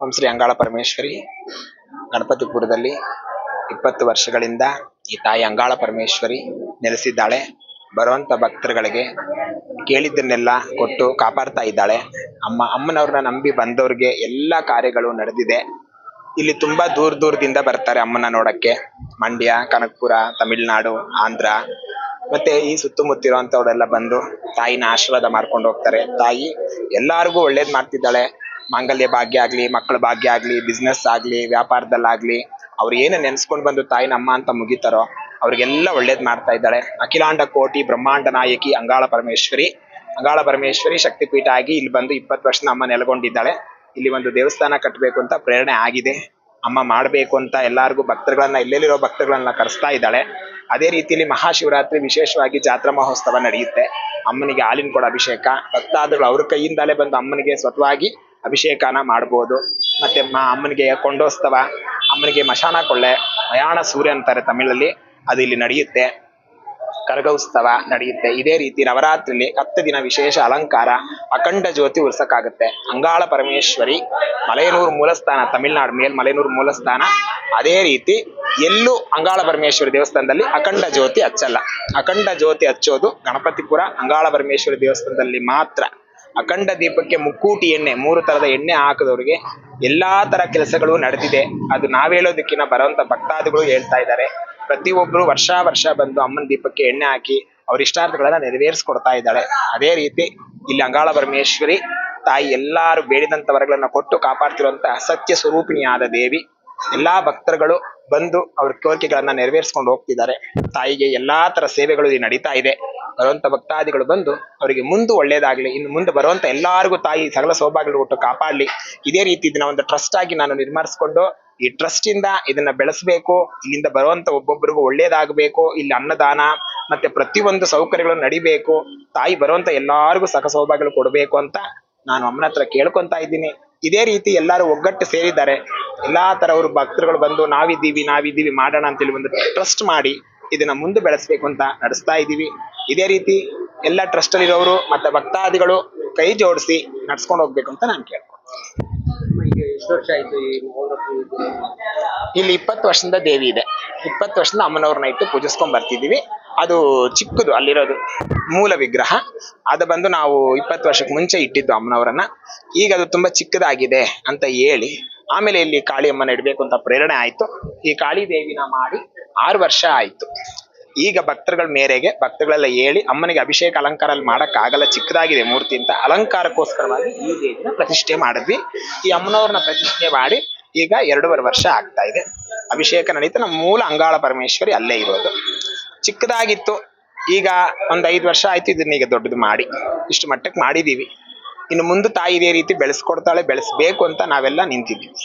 ಓಂ ಶ್ರೀ ಅಂಗಾಳ ಪರಮೇಶ್ವರಿ ಗಣಪತಿಪುರದಲ್ಲಿ ಇಪ್ಪತ್ತು ವರ್ಷಗಳಿಂದ ಈ ತಾಯಿ ಅಂಗಾಳ ಪರಮೇಶ್ವರಿ ನೆಲೆಸಿದ್ದಾಳೆ. ಬರುವಂತ ಭಕ್ತರುಗಳಿಗೆ ಕೇಳಿದ್ದನ್ನೆಲ್ಲ ಕೊಟ್ಟು ಕಾಪಾಡ್ತಾ ಇದ್ದಾಳೆ. ಅಮ್ಮ, ಅಮ್ಮನವ್ರನ್ನ ನಂಬಿ ಬಂದವ್ರಿಗೆ ಎಲ್ಲ ಕಾರ್ಯಗಳು ನಡೆದಿದೆ. ಇಲ್ಲಿ ತುಂಬಾ ದೂರ ದೂರದಿಂದ ಬರ್ತಾರೆ ಅಮ್ಮನ ನೋಡಕ್ಕೆ. ಮಂಡ್ಯ, ಕನಕಪುರ, ತಮಿಳ್ನಾಡು, ಆಂಧ್ರ, ಮತ್ತೆ ಈ ಸುತ್ತಮುತ್ತ ಇರುವಂತವ್ರೆಲ್ಲ ಬಂದು ತಾಯಿನ ಆಶೀರ್ವಾದ ಮಾಡ್ಕೊಂಡು ಹೋಗ್ತಾರೆ. ತಾಯಿ ಎಲ್ಲಾರ್ಗೂ ಒಳ್ಳೇದ್ ಮಾಡ್ತಿದ್ದಾಳೆ. ಮಾಂಗಲ್ಯ ಭಾಗ್ಯ ಆಗ್ಲಿ, ಮಕ್ಕಳ ಭಾಗ್ಯ ಆಗ್ಲಿ ಬಿಸ್ನೆಸ್ ಆಗ್ಲಿ, ವ್ಯಾಪಾರದಲ್ಲಾಗ್ಲಿ, ಅವ್ರು ಏನು ನೆನ್ಸ್ಕೊಂಡ್ ಬಂದು ತಾಯಿನ ಅಮ್ಮ ಅಂತ ಮುಗಿತಾರೋ, ಅವರಿಗೆಲ್ಲ ಒಳ್ಳೇದ್ ಮಾಡ್ತಾ ಇದ್ದಾಳೆ ಅಖಿಲಾಂಡ ಕೋಟಿ ಬ್ರಹ್ಮಾಂಡ ನಾಯಕಿ ಅಂಗಾಳ ಪರಮೇಶ್ವರಿ. ಅಂಗಾಳ ಪರಮೇಶ್ವರಿ ಶಕ್ತಿಪೀಠ ಆಗಿ ಇಲ್ಲಿ ಬಂದು ಇಪ್ಪತ್ತು ವರ್ಷ ಅಮ್ಮ ನೆಲೆಗೊಂಡಿದ್ದಾಳೆ. ಇಲ್ಲಿ ಒಂದು ದೇವಸ್ಥಾನ ಕಟ್ಟಬೇಕು ಅಂತ ಪ್ರೇರಣೆ ಆಗಿದೆ. ಅಮ್ಮ ಮಾಡಬೇಕು ಅಂತ ಎಲ್ಲಾರ್ಗೂ ಭಕ್ತರುಗಳನ್ನ, ಇಲ್ಲೆಲ್ಲಿರೋ ಭಕ್ತರುಗಳನ್ನ ಕರೆಸ್ತಾ ಇದ್ದಾಳೆ. ಅದೇ ರೀತಿಯಲ್ಲಿ ಮಹಾಶಿವರಾತ್ರಿ ವಿಶೇಷವಾಗಿ ಜಾತ್ರಾ ಮಹೋತ್ಸವ ನಡೆಯುತ್ತೆ. ಅಮ್ಮನಿಗೆ ಹಾಲಿನ ಕೊಡ ಅಭಿಷೇಕ. ಭಕ್ತಾದಿಗಳು ಅವ್ರ ಕೈಯಿಂದಲೇ ಬಂದು ಅಮ್ಮನಿಗೆ ಸ್ವತವಾಗಿ ಅಭಿಷೇಕನ ಮಾಡ್ಬೋದು. ಮತ್ತೆ ಮಾ ಅಮ್ಮನಿಗೆ ಕೊಂಡೋತ್ಸವ ಅಮ್ಮನಿಗೆ ಮಶಾನ ಕೊಳ್ಳೆ ಮಯಾಣ ಸೂರ್ಯ ಅಂತಾರೆ ತಮಿಳಲ್ಲಿ. ಅದು ಇಲ್ಲಿ ನಡೆಯುತ್ತೆ. ಕರಗೋತ್ಸವ ನಡೆಯುತ್ತೆ. ಇದೇ ರೀತಿ ನವರಾತ್ರಿಲಿ ಹತ್ತು ದಿನ ವಿಶೇಷ ಅಲಂಕಾರ ಅಖಂಡ ಜ್ಯೋತಿ ಉರ್ಸಕ್ಕಾಗುತ್ತೆ. ಅಂಗಾಳ ಪರಮೇಶ್ವರಿ ಮಲೆಯನೂರು ಮೂಲಸ್ಥಾನ, ತಮಿಳ್ನಾಡು ಮೇಲ್ ಮಲೆಯನೂರು ಮೂಲಸ್ಥಾನ. ಅದೇ ರೀತಿ ಎಲ್ಲೂ ಅಂಗಾಳ ಪರಮೇಶ್ವರಿ ದೇವಸ್ಥಾನದಲ್ಲಿ ಅಖಂಡ ಜ್ಯೋತಿ ಹಚ್ಚಲ್ಲ. ಅಖಂಡ ಜ್ಯೋತಿ ಹಚ್ಚೋದು ಗಣಪತಿಪುರ, ಅಂಗಾಳ ಪರಮೇಶ್ವರಿ ದೇವಸ್ಥಾನದಲ್ಲಿ ಮಾತ್ರ. ಅಖಂಡ ದೀಪಕ್ಕೆ ಮುಕ್ಕೂಟಿ ಎಣ್ಣೆ, ಮೂರು ತರದ ಎಣ್ಣೆ ಹಾಕದವ್ರಿಗೆ ಎಲ್ಲಾ ತರ ಕೆಲಸಗಳು ನಡೆದಿದೆ. ಅದು ನಾವೇಳೋದಕ್ಕಿಂತ ಬರುವಂತ ಭಕ್ತಾದಿಗಳು ಹೇಳ್ತಾ ಇದ್ದಾರೆ. ಪ್ರತಿಯೊಬ್ರು ವರ್ಷ ವರ್ಷ ಬಂದು ಅಮ್ಮನ ದೀಪಕ್ಕೆ ಎಣ್ಣೆ ಹಾಕಿ ಅವ್ರ ಇಷ್ಟಾರ್ಥಗಳನ್ನ ನೆರವೇರಿಸ್ಕೊಡ್ತಾ ಇದ್ದಾಳೆ. ಅದೇ ರೀತಿ ಇಲ್ಲಿ ಅಂಗಾಳ ಪರಮೇಶ್ವರಿ ತಾಯಿ ಎಲ್ಲಾರು ಬೇಡಿದಂತ ವರಗಳನ್ನ ಕೊಟ್ಟು ಕಾಪಾಡ್ತಿರುವಂತ ಸತ್ಯ ಸ್ವರೂಪಿಣಿಯಾದ ದೇವಿ. ಎಲ್ಲಾ ಭಕ್ತರುಗಳು ಬಂದು ಅವ್ರ ಕೋರಿಕೆಗಳನ್ನ ನೆರವೇರಿಸ್ಕೊಂಡು ಹೋಗ್ತಿದ್ದಾರೆ. ತಾಯಿಗೆ ಎಲ್ಲಾ ತರ ಸೇವೆಗಳು ಇಲ್ಲಿ ನಡೀತಾ ಇದೆ. ಬರುವಂತ ಭಕ್ತಾದಿಗಳು ಬಂದು ಅವರಿಗೆ ಮುಂದೆ ಒಳ್ಳೇದಾಗ್ಲಿ, ಇನ್ನು ಮುಂದೆ ಬರುವಂತ ಎಲ್ಲಾರಿಗೂ ತಾಯಿ ಸಗಲ ಸೌಭಾಗ್ಯಗಳು ಕೊಟ್ಟು ಕಾಪಾಡ್ಲಿ. ಇದೇ ರೀತಿ ಇದನ್ನ ಒಂದು ಟ್ರಸ್ಟ್ ಆಗಿ ನಾನು ನಿರ್ಮಾರಿಸ್ಕೊಂಡು ಈ ಟ್ರಸ್ಟ್ ಇಂದ ಇದನ್ನ ಬೆಳೆಸಬೇಕು, ಇಲ್ಲಿಂದ ಬರುವಂತ ಒಬ್ಬೊಬ್ಬರಿಗೂ ಒಳ್ಳೇದಾಗಬೇಕು, ಇಲ್ಲಿ ಅನ್ನದಾನ ಮತ್ತೆ ಪ್ರತಿಯೊಂದು ಸೌಕರ್ಯಗಳು ನಡಿಬೇಕು, ತಾಯಿ ಬರುವಂತ ಎಲ್ಲಾರಿಗೂ ಸಕ ಸೌಭಾಗ್ಯಗಳು ಕೊಡಬೇಕು ಅಂತ ನಾನು ಅಮ್ಮನ ಹತ್ರ ಕೇಳ್ಕೊಂತ ಇದ್ದೀನಿ. ಇದೇ ರೀತಿ ಎಲ್ಲರೂ ಒಗ್ಗಟ್ಟು ಸೇರಿದ್ದಾರೆ. ಎಲ್ಲಾ ತರವರು ಭಕ್ತರುಗಳು ಬಂದು ನಾವಿದ್ದೀವಿ ನಾವಿದ್ದೀವಿ ಮಾಡೋಣ ಅಂತೇಳಿ ಒಂದು ಟ್ರಸ್ಟ್ ಮಾಡಿ ಇದನ್ನ ಮುಂದೆ ಬೆಳೆಸ್ಬೇಕು ಅಂತ ನಡೆಸ್ತಾ ಇದ್ದೀವಿ. ಇದೇ ರೀತಿ ಎಲ್ಲ ಟ್ರಸ್ಟ್ ಅಲ್ಲಿರೋರು ಮತ್ತೆ ಭಕ್ತಾದಿಗಳು ಕೈ ಜೋಡಿಸಿ ನಡ್ಸ್ಕೊಂಡು ಹೋಗ್ಬೇಕು ಅಂತ ನಾನು ಕೇಳ್ಕೊಳ್ತೀನಿ. ಇಲ್ಲಿ ಇಪ್ಪತ್ತು ವರ್ಷದಿಂದ ದೇವಿ ಇದೆ. ಇಪ್ಪತ್ತು ವರ್ಷದಿಂದ ಅಮ್ಮನವ್ರನ್ನ ಇಟ್ಟು ಪೂಜಿಸ್ಕೊಂಡ್ ಬರ್ತಿದೀವಿ ಅದು ಚಿಕ್ಕದು ಅಲ್ಲಿರೋದು ಮೂಲ ವಿಗ್ರಹ. ಅದು ಬಂದು ನಾವು ಇಪ್ಪತ್ತು ವರ್ಷಕ್ಕೆ ಮುಂಚೆ ಇಟ್ಟಿದ್ದು ಅಮ್ಮನವರನ್ನ. ಈಗ ಅದು ತುಂಬಾ ಚಿಕ್ಕದಾಗಿದೆ ಅಂತ ಹೇಳಿ ಆಮೇಲೆ ಇಲ್ಲಿ ಕಾಳಿಯಮ್ಮನ ಇಡಬೇಕು ಅಂತ ಪ್ರೇರಣೆ ಆಯ್ತು. ಈ ಕಾಳಿ ದೇವಿನ ಮಾಡಿ ಆರು ವರ್ಷ ಆಯ್ತು. ಈಗ ಭಕ್ತರುಗಳ ಮೇರೆಗೆ ಭಕ್ತರುಗಳೆಲ್ಲ ಹೇಳಿ ಅಮ್ಮನಿಗೆ ಅಭಿಷೇಕ ಅಲಂಕಾರ ಅಲ್ಲಿ ಮಾಡಕ್ ಆಗಲ್ಲ ಚಿಕ್ಕದಾಗಿದೆ ಮೂರ್ತಿ ಅಂತ ಅಲಂಕಾರಕ್ಕೋಸ್ಕರವಾಗಿ ಈ ದೇವಿನ ಪ್ರತಿಷ್ಠೆ ಮಾಡಿದ್ವಿ. ಈ ಅಮ್ಮನವ್ರನ್ನ ಪ್ರತಿಷ್ಠೆ ಮಾಡಿ ಈಗ ಎರಡೂವರೆ ವರ್ಷ ಆಗ್ತಾ ಇದೆ. ಅಭಿಷೇಕ ನಡೀತಾ ನಮ್ಮ ಮೂಲ ಅಂಗಾಳ ಪರಮೇಶ್ವರಿ ಅಲ್ಲೇ ಇರೋದು. ಚಿಕ್ಕದಾಗಿತ್ತು, ಈಗ ಒಂದ್ ಐದು ವರ್ಷ ಆಯ್ತು ಇದನ್ನ ಈಗ ದೊಡ್ಡದು ಮಾಡಿ, ಇಷ್ಟು ಮಟ್ಟಕ್ಕೆ ಮಾಡಿದೀವಿ. ಇನ್ನು ಮುಂದೆ ತಾಯಿ ಇದೇ ರೀತಿ ಬೆಳೆಸ್ಕೊಡ್ತಾಳೆ, ಬೆಳೆಸ್ಬೇಕು ಅಂತ ನಾವೆಲ್ಲ ನಿಂತಿದ್ದೀವಿ.